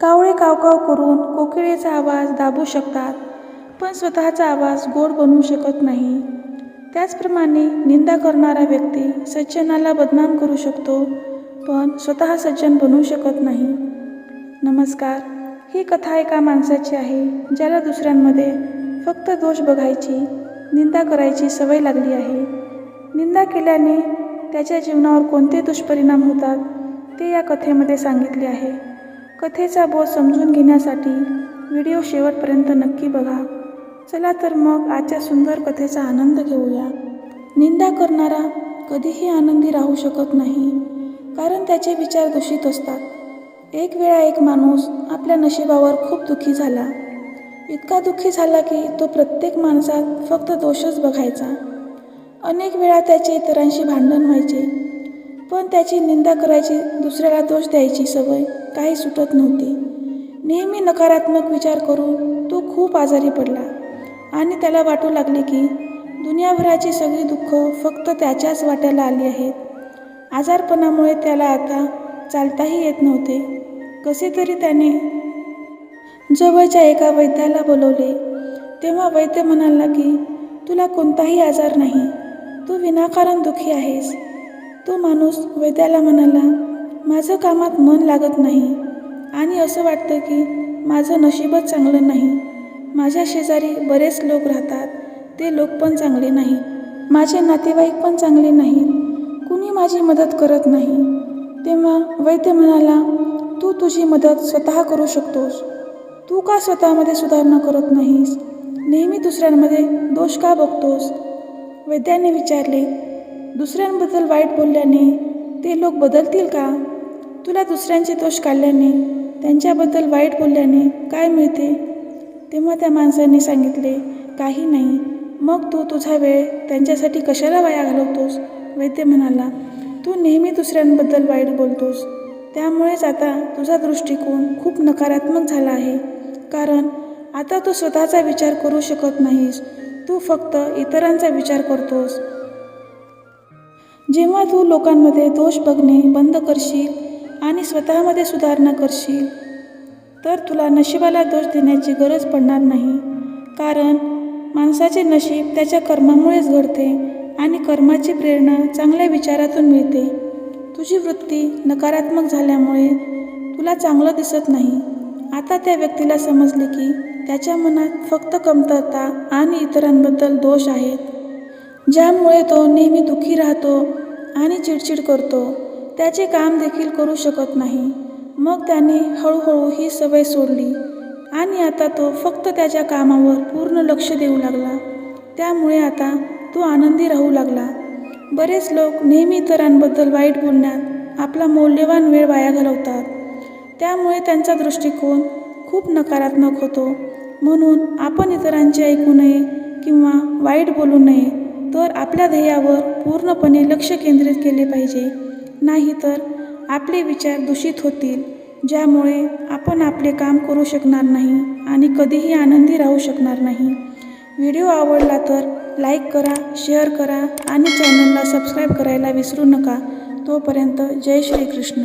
कावळे कावकाव करून कोकिळेचा आवाज दाबू शकतात पण स्वतःचा आवाज गोड बनवू शकत नाही. त्याचप्रमाणे निंदा करणारा व्यक्ती सज्जनाला बदनाम करू शकतो पण स्वतः सज्जन बनवू शकत नाही. नमस्कार. ही कथा एका माणसाची आहे ज्याला दुसऱ्यांमध्ये फक्त दोष बघायची निंदा करायची सवय लागली आहे. निंदा केल्याने त्याच्या जीवनावर कोणते दुष्परिणाम होतात ते या कथेमध्ये सांगितले आहे. कथेचा बोध समजून घेण्यासाठी व्हिडिओ शेवटपर्यंत नक्की बघा. चला तर मग आजच्या सुंदर कथेचा आनंद घेऊया. निंदा करणारा कधीही आनंदी राहू शकत नाही कारण त्याचे विचार दूषित असतात. एक वेळा एक माणूस आपल्या नशिबावर खूप दुःखी झाला. इतका दुःखी झाला की तो प्रत्येक माणसात फक्त दोषच बघायचा. अनेक वेळा त्याचे इतरांशी भांडण व्हायचे. पण त्याची निंदा करायची दुसऱ्याला दोष द्यायची सवय काही सुटत नव्हती. नेहमी नकारात्मक विचार करून तो खूप आजारी पडला आणि त्याला वाटू लागले की दुनियाभराची सगळी दुःख फक्त त्याच्याच वाट्याला आली आहेत. आजारपणामुळे त्याला आता चालताही येत नव्हते. कसे तरी त्याने जवळच्या एका वैद्याला बोलवले. तेव्हा वैद्य म्हणाला की तुला कोणताही आजार नाही. तू विनाकारण दुःखी आहेस. तो माणूस वैद्याला म्हणाला माझं कामात मन लागत नाही. आणि असं वाटतं की माझं नशीबच चांगलं नाही. माझ्या शेजारी बरेच लोक राहतात. ते लोक पण चांगले नाही. माझे नातेवाईक पण चांगले नाहीत कुणी माझी मदत करत नाही. तेव्हा वैद्य म्हणाला तू तुझी मदत स्वतः करू शकतोस. तू का स्वतःमध्ये सुधारणा करत नाहीस? नेहमी दुसऱ्यांमध्ये दोष का बघतोस? वैद्याने विचारले दुसऱ्यांबद्दल वाईट बोलल्याने ते लोक बदलतील का? तुला दुसऱ्यांचे दोष काढल्याने त्यांच्याबद्दल वाईट बोलल्याने काय मिळते? तेव्हा त्या माणसांनी सांगितले काही नाही. मग तू तुझा वेळ त्यांच्यासाठी कशाला वाया घालवतोस? वैद्य म्हणाला तू नेहमी दुसऱ्यांबद्दल वाईट बोलतोस. त्यामुळेच आता तुझा दृष्टिकोन खूप नकारात्मक झाला आहे. कारण आता तू स्वतःचा विचार करू शकत नाहीस. तू फक्त इतरांचा विचार करतोस. जेव्हा तू लोकांमध्ये दोष बघणे बंद करशील आणि स्वतःमध्ये सुधारणा करशील तर तुला नशिबाला दोष देण्याची गरज पडणार नाही. कारण माणसाचे नशीब त्याच्या कर्मामुळेच घडते आणि कर्माची प्रेरणा चांगल्या विचारातून मिळते. तुझी वृत्ती नकारात्मक झाल्यामुळे तुला चांगलं दिसत नाही. आता त्या व्यक्तीला समजले की त्याच्या मनात फक्त कमतरता आणि इतरांबद्दल दोष आहेत. ज्यामुळे तो नेहमी दुःखी राहतो आणि चिडचिड करतो. त्याचे काम देखील करू शकत नाही. मग त्याने हळूहळू ही सवय सोडली आणि आता तो फक्त त्याच्या कामावर पूर्ण लक्ष देऊ लागला. त्यामुळे आता तो आनंदी राहू लागला. बरेच लोक नेहमी इतरांबद्दल वाईट बोलण्यात आपला मौल्यवान वेळ वाया घालवतात. त्यामुळे त्यांचा दृष्टिकोन खूप नकारात्मक होतो. म्हणून आपण इतरांचे ऐकू नये किंवा वाईट बोलू नये तर आपल्या ध्येयावर पूर्णपणे लक्ष केंद्रित केले पाहिजे. नाहीतर आपले विचार दूषित होतील ज्यामुळे आपण आपले काम करू शकणार नाही आणि कधीही आनंदी राहू शकणार नाही. व्हिडिओ आवडला तर लाईक करा शेअर करा आणि चॅनलला सबस्क्राईब करायला विसरू नका. तोपर्यंत जय श्रीकृष्ण.